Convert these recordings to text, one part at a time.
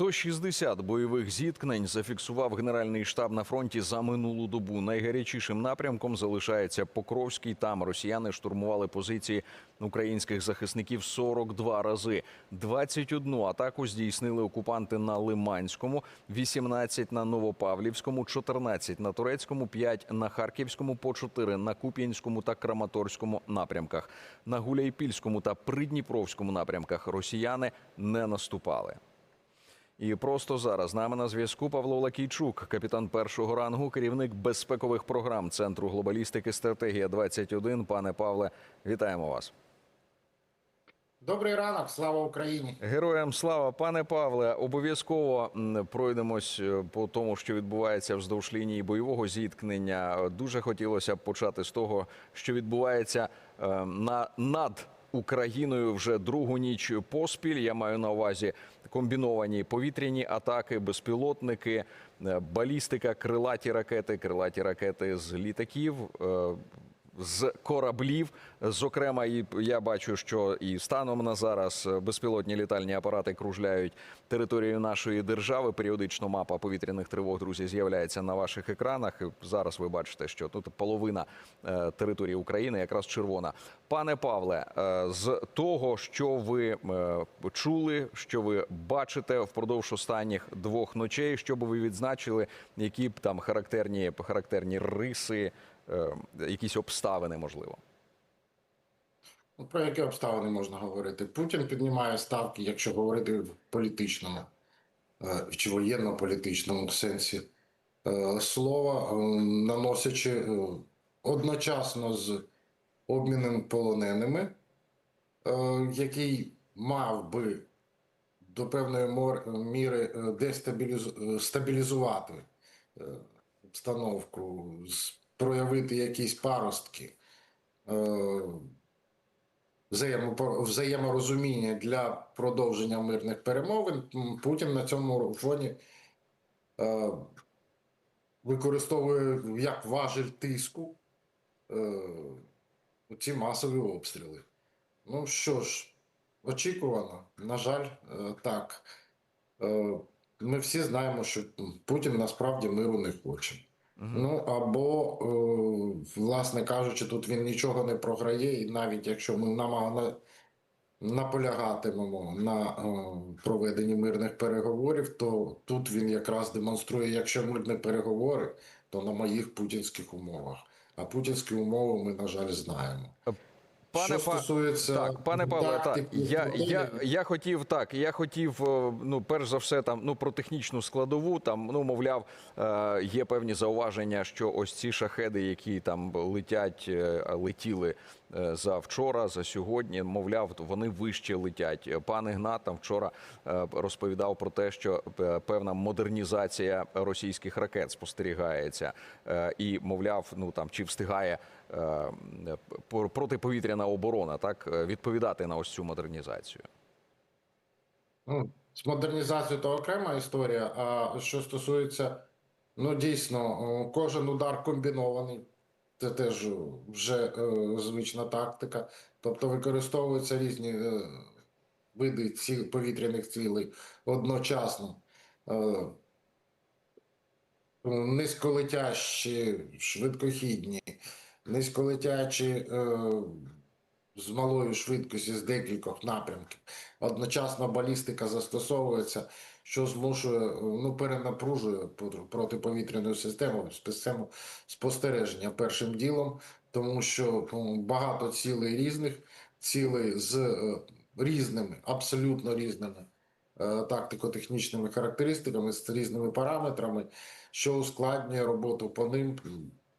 160 бойових зіткнень зафіксував Генеральний штаб на фронті за минулу добу. Найгарячішим напрямком залишається Покровський. Там росіяни штурмували позиції українських захисників 42 рази. 21 атаку здійснили окупанти на Лиманському, 18 на Новопавлівському, 14 на Турецькому, 5 на Харківському, по 4 на Куп'янському та Краматорському напрямках. На Гуляйпільському та Придніпровському напрямках росіяни не наступали. І просто зараз з нами на зв'язку Павло Лакійчук, капітан першого рангу, керівник безпекових програм Центру глобалістики Стратегія 21 Пане Павле, вітаємо вас. Добрий ранок, слава Україні. Героям слава, пане Павле. Обов'язково пройдемось е, по тому, що відбувається вздовж лінії бойового зіткнення. Дуже хотілося б почати з того, що відбувається е, на над Україною вже другу ніч поспіль. Я маю на увазі комбіновані повітряні атаки, безпілотники, е, балістика, крилаті ракети, крилаті ракети з літаків. З кораблів. Зокрема, і я бачу, що і станом на зараз безпілотні літальні апарати кружляють територією нашої держави. Періодично мапа повітряних тривог, друзі, з'являється на ваших екранах. Зараз ви бачите, що тут половина е, території України якраз червона. Пане Павле, е, з того, що ви е, чули, що ви бачите впродовж останніх двох ночей, що би ви відзначили, які б там характерні характерні риси якісь обставини, можливо. Ну, Про які обставини можна говорити? Путін піднімає ставки, якщо говорити в політичному е, чи воєнно-політичному сенсі е, слова, е, наносячи е, одночасно з обміном полоненими, е, який мав би до певної міри е, дестабілізу- е, стабілізувати е, обстановку, з- проявити якісь паростки. е, взаєморозуміння для продовження мирних перемовин, Путін на цьому фоні е, використовує як важель тиску е, ці масові обстріли. Ну що ж, очікувано, на жаль, так. Ми всі знаємо, що Путін насправді миру не хоче. Ну або, е, власне кажучи, тут він нічого не програє, і навіть якщо ми намагали. наполягатимемо на е, проведенні мирних переговорів, то тут він якраз демонструє, якщо мирні переговори, то на моїх путінських умовах. А путінські умови ми, на жаль, знаємо. Пане Що стосується так, пане Павле, так я, я, я хотів так. Я хотів, е, ну перш за все, там ну про технічну складову. Там ну мовляв, е, є певні зауваження, що ось ці шахеди, які там летять, е, летіли за вчора, за сьогодні, мовляв, вони вище летять. Пан Ігнат там вчора е, розповідав про те, що е, певна модернізація російських ракет спостерігається, Е, і мовляв, ну там чи встигає е, протиповітряна оборона так е, відповідати на ось цю модернізацію. Ну, з модернізацією то окрема історія. А що стосується, ну дійсно, кожен удар комбінований, це теж вже е, звична тактика. Тобто використовуються різні е, види ці, повітряних цілей одночасно. Е, низьколетящі, швидкохідні, низьколетячі е, з малою швидкістю з декількох напрямків. Одночасно балістика застосовується, що змушує, ну, перенапружує протиповітряну систему, систему спостереження першим ділом, тому що ну, багато цілей різних, цілей з е, різними, абсолютно різними е, тактико-технічними характеристиками, з різними параметрами, що ускладнює роботу по ним.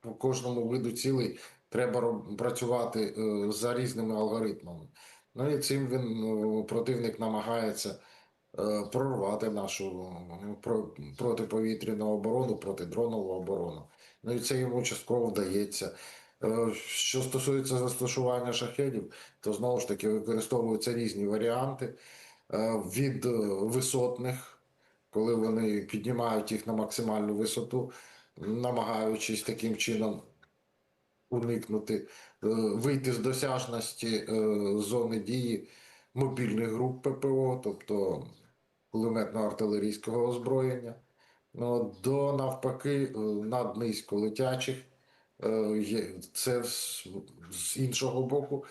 По кожному виду цілей треба працювати е, за різними алгоритмами. Ну і цим він противник намагається прорвати нашу е, протиповітряну оборону, протидронову оборону. Ну і це йому частково вдається. Е, Що стосується застосування шахедів, то знову ж таки використовуються різні варіанти е, від е, висотних, коли вони піднімають їх на максимальну висоту, намагаючись таким чином уникнути, е, вийти з досяжності е, зони дії мобільних груп ППО, тобто кулеметно-артилерійського озброєння, ну, до навпаки е, наднизьколетячих. Е, Це з, іншого боку,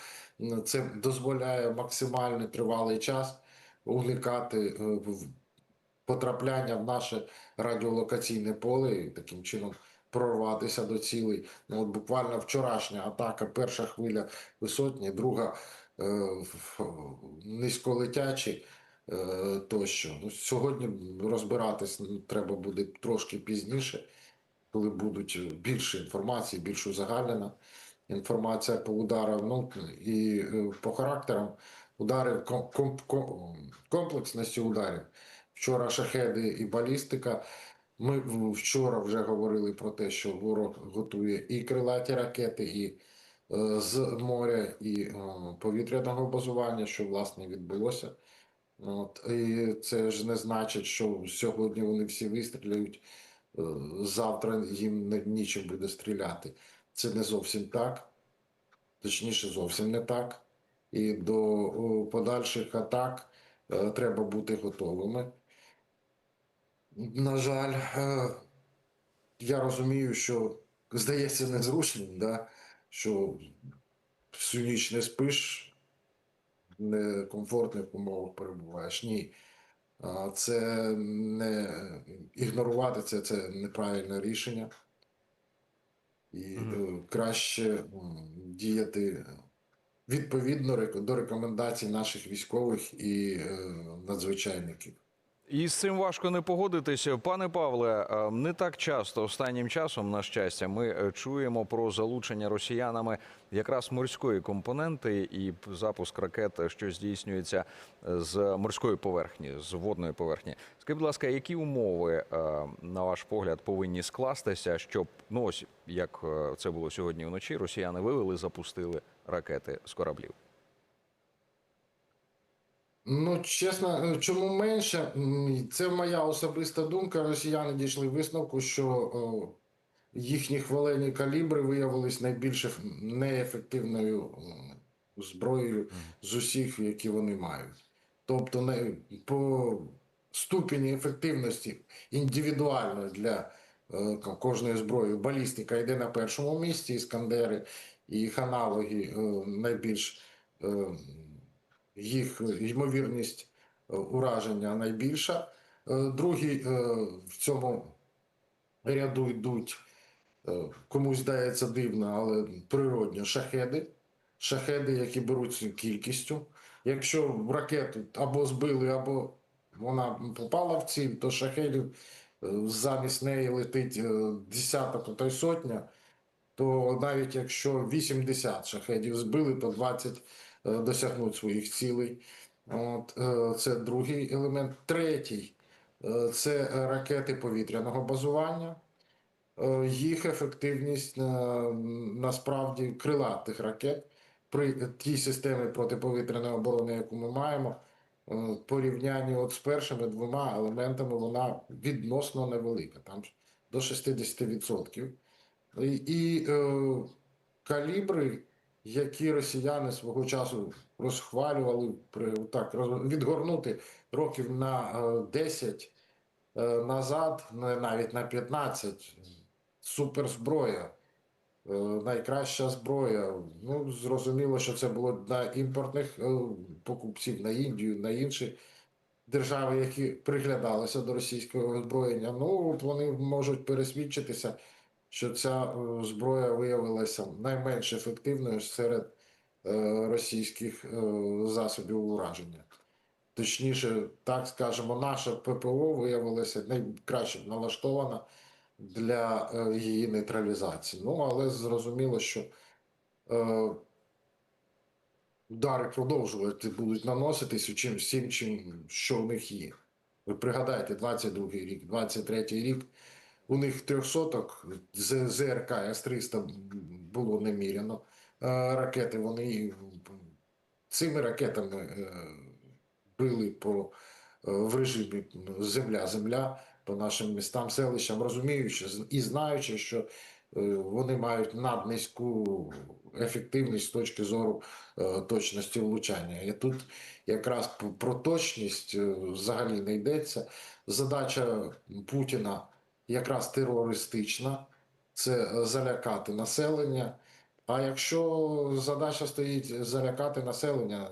це дозволяє максимально тривалий час уникати е, потрапляння в наше радіолокаційне поле і таким чином прорватися до цілей. Ну, от буквально вчорашня атака, перша хвиля висотні, друга низьколетячі е, тощо. Ну, сьогодні розбиратись треба буде трошки пізніше, коли будуть більше інформації, більш узагальнена інформація по ударам. Ну і е, по характерам ком- комплексності ударів. Вчора шахеди і балістика. Ми вчора вже говорили про те, що ворог готує і крилаті ракети, і е, з моря, і е, повітряного базування, що власне відбулося. От, і це ж не значить, що сьогодні вони всі вистріляють, е, завтра їм нічим буде стріляти. Це не зовсім так, точніше, зовсім не так. І до подальших атак е, треба бути готовими. На жаль, е, я розумію, що здається незручним, да? Що всю ніч не спиш, в некомфортних умовах перебуваєш. Ні. Це не ігнорувати це, це неправильне рішення. І е, краще діяти відповідно до рекомендацій наших військових і е, надзвичайників. І з цим важко не погодитися. Пане Павле, е, не так часто останнім часом, на щастя, ми е, чуємо про залучення росіянами якраз морської компоненти і запуск ракет, е, що здійснюється з морської поверхні, з водної поверхні. Скажіть, будь ласка, які умови, на ваш погляд, повинні скластися, щоб ну ось як це було сьогодні вночі, росіяни вивели, запустили ракети з кораблів? Ну, чесно, е, чому менше? Це моя особиста думка. Росіяни дійшли висновку, що о, їхні хвалені калібри виявились найбільш неефективною зброєю з усіх, які вони мають. Тобто, не, по ступені ефективності індивідуально для е, ко- кожної зброї балістика йде на першому місці, іскандери і їх аналоги е, найбільш. е, їх ймовірність е, ураження найбільша. Е, Другі е, в цьому ряду йдуть, комусь здається дивно, але природньо шахеди. Шахеди, які беруть кількістю. Якщо ракету або збили, або вона попала в ціль, то шахедів замість неї летить десяток, а то й сотня то навіть якщо 80 шахедів збили, то 20 е, досягнуть своїх цілей. От, е, це другий елемент. Третій е, це ракети повітряного базування. Е, Їх ефективність е, насправді крилатих ракет при тій системі протиповітряної оборони, яку ми маємо, е, в порівнянні от з першими двома елементами, вона відносно невелика, там до 60%. І, і е, калібри, які росіяни свого часу розхвалювали, так, відгорнути років на е, 10 е, назад, навіть на 15, суперзброя, е, найкраща зброя. Ну, зрозуміло, що це було на імпортних е, покупців, на Індію, на інші держави, які приглядалися до російського озброєння. Ну, от вони можуть пересвідчитися що ця е, зброя виявилася найменш ефективною серед е, російських е, засобів ураження. Точніше, так скажемо, наша ППО виявилася найкраще налаштована для її нейтралізації. Ну, але зрозуміло, що е, удари продовжувати будуть наноситись чим всім, чим, що в них є. Ви пригадайте, 22-й рік, 23-й рік у них трьохсоток ЗРК С-300 було неміряно. Е, Ракети вони цими ракетами е, били по е, в режимі земля-земля по нашим містам, селищам, розуміючи і знаючи, що вони мають наднизьку ефективність з точки зору точності влучання. І тут якраз про точність взагалі не йдеться. Задача Путіна якраз терористична, це залякати населення. А якщо задача стоїть залякати населення,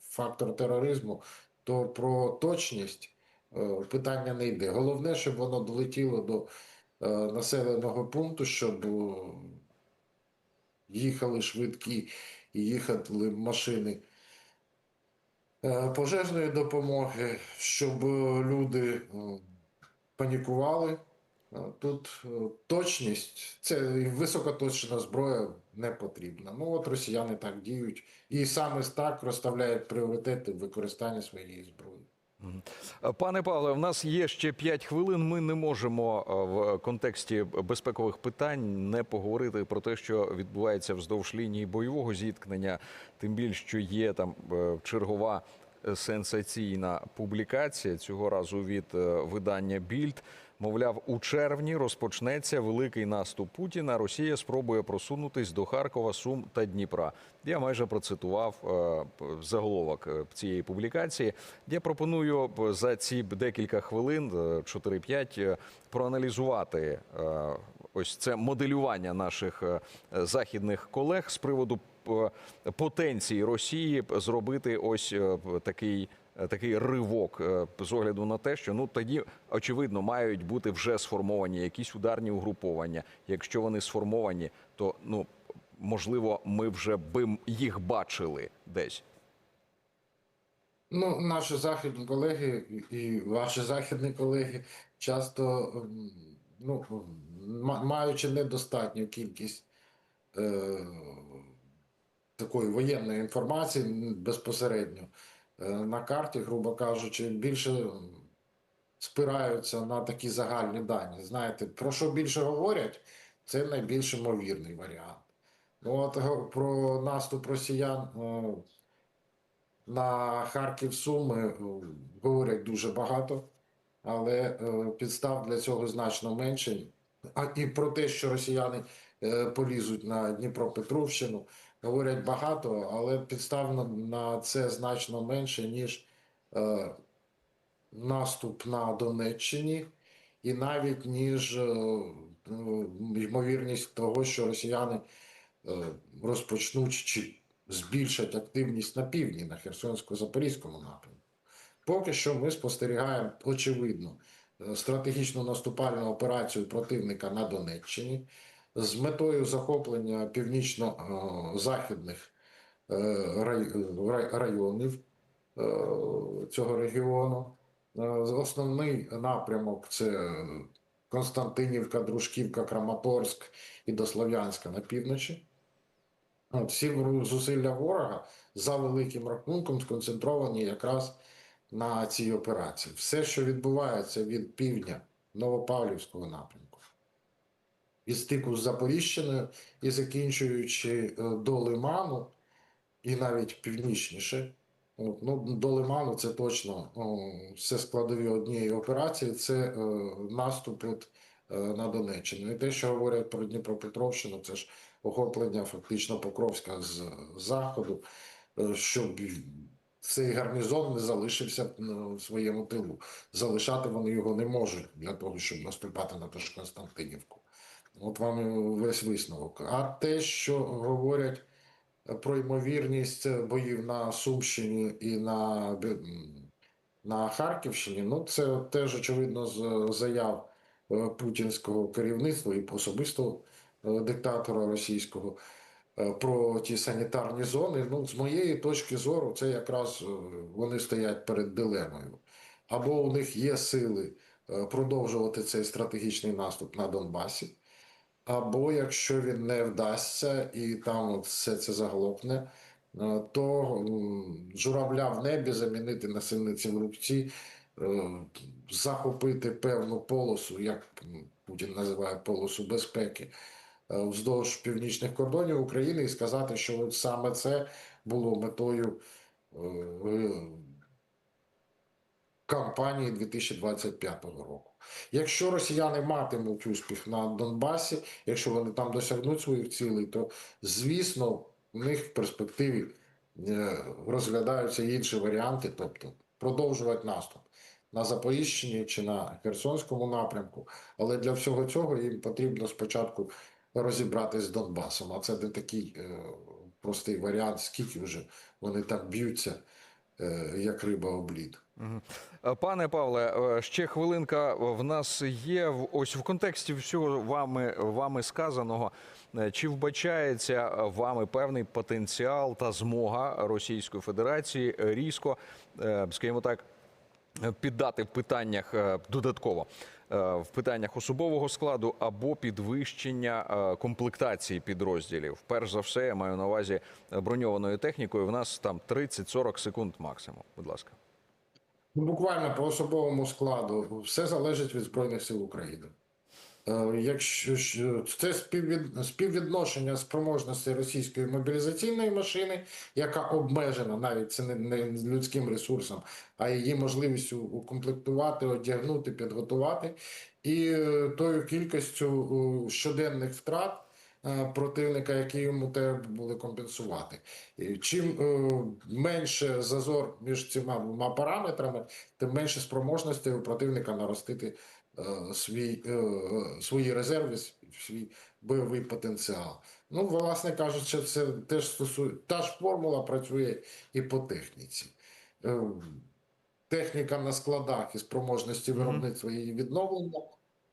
фактор тероризму, то про точність е, питання не йде. Головне, щоб воно долетіло до е, населеного пункту, щоб е, їхали швидкі і їхали машини пожежної допомоги, щоб люди панікували. Е, Тут е, точність, це високоточна зброя не потрібна. Ну от росіяни так діють і саме так розставляють пріоритети в використанні своєї зброї. Е, Пане Павле, в нас є ще 5 хвилин. Ми не можемо в контексті безпекових питань не поговорити про те, що відбувається вздовж лінії бойового зіткнення. Тим більше, що є там чергова сенсаційна публікація цього разу від видання Більд. Мовляв, у червні розпочнеться великий наступ Путіна. Росія спробує просунутись до Харкова, Сум та Дніпра. Я майже процитував е, заголовок е, цієї публікації. Я пропоную за ці декілька хвилин, е, 4-5, е, проаналізувати е, ось це моделювання наших е, західних колег з приводу е, потенції Росії зробити ось е, такий. Е, Такий ривок е, з огляду на те, що ну тоді очевидно мають бути вже сформовані якісь ударні угруповання. Якщо вони сформовані, то ну можливо, ми вже би їх бачили десь. Ну, наші західні колеги і- ваші західні колеги часто, ем, ну, маючи недостатню кількість е, такої воєнної інформації безпосередньо на карті, грубо кажучи, більше спираються на такі загальні дані. Знаєте, про що більше говорять, це найбільш ймовірний варіант. Ну, от про наступ росіян. е, на Харків Суми е, говорять дуже багато, але е, підстав для цього значно менше. А і про те, що росіяни е, полізуть на Дніпропетровщину, говорять багато, але підстав на, це значно менше, ніж е, наступ на Донеччині, і навіть ніж е, ну, ймовірність того, що росіяни е, розпочнуть чи збільшать активність на півдні, на Херсонсько-Запорізькому напрямку. Поки що ми спостерігаємо, очевидно, е, стратегічну наступальну операцію противника на Донеччині з метою захоплення північно-західних е, рай- рай- районів е, цього регіону. Е, Основний напрямок це Константинівка, Дружківка, Краматорськ і до Слов'янська на півночі. Всі зусилля ворога за великим рахунком сконцентровані якраз на цій операції. Все, що відбувається від півдня Новопавлівського напрямку, від стику з Запоріжчиною і закінчуючи е, до Лиману, і навіть північніше. Ну, до Лиману це точно все складові однієї операції, це е, наступ е, на Донеччину. І те, що говорять про Дніпропетровщину, це ж охоплення фактично Покровська з заходу, щоб цей гарнізон не залишився в своєму тилу. Залишати вони його не можуть для того, щоб наступати на ту Константинівку. От вам весь висновок. А те, що говорять про ймовірність боїв на Сумщині і на, на Харківщині, ну це теж очевидно з заяв е, путінського керівництва і особисто е, диктатора російського е, про ті санітарні зони. Ну, з моєї точки зору, це якраз е, вони стоять перед дилемою. Або у них є сили е, продовжувати цей стратегічний наступ на Донбасі, або якщо він не вдасться і там все це заглохне, е, то журавля в небі замінити на в рубці, е, захопити певну полосу, як Путін називає полосу безпеки, е, вздовж північних кордонів України і сказати, що от саме це було метою кампанії 2025 року. Якщо росіяни матимуть успіх на Донбасі, якщо вони там досягнуть своїх цілей, то звісно в них в перспективі е, розглядаються інші варіанти, тобто продовжувати наступ на Запоріжчині чи на Херсонському напрямку. Але для всього цього їм потрібно спочатку розібратись з Донбасом. А це не такий е, простий варіант, скільки вже вони там б'ються, е, як риба об лід. Мгм. Е, Пане Павле, е, ще хвилинка в нас є. Ось в контексті всього вами, вами сказаного. е, Чи вбачається е, вами певний потенціал та змога Російської Федерації е, різко, е, скажімо так, е, піддати в питаннях е, додатково е, в питаннях особового складу або підвищення е, комплектації підрозділів? Перш за все, я маю на увазі е, броньованою технікою. В нас там 30-40 секунд максимум. Будь ласка. Ну, Буквально по особовому складу все залежить від Збройних сил України. Е, Якщо це співвід... співвідношення спроможності російської мобілізаційної машини, яка обмежена навіть це не, людським ресурсом, а її можливістю укомплектувати, одягнути, підготувати, і е, тою кількістю е, щоденних втрат е, противника, які йому треба були компенсувати. І Чим е, менше зазор між цими двома параметрами, тим менше спроможності у противника наростити е, свій, е, е, свої резерви, свій бойовий потенціал. Ну, власне кажучи, це теж стосує та ж формула працює і по техніці. Е, Техніка на складах і спроможності виробництва її відновлення.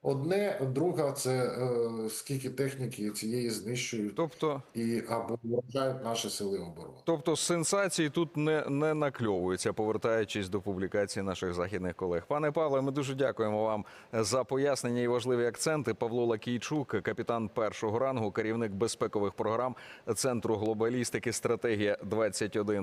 Одне, друге, це е, скільки техніки цієї знищують Тобто, і або вражають наші сили оборони. тобто сенсації тут не, не накльовуються, повертаючись до публікації наших західних колег. Пане Павле, ми дуже дякуємо вам за пояснення і важливі акценти. Павло Лакійчук, капітан першого рангу, керівник безпекових програм Центру глобалістики, стратегія 21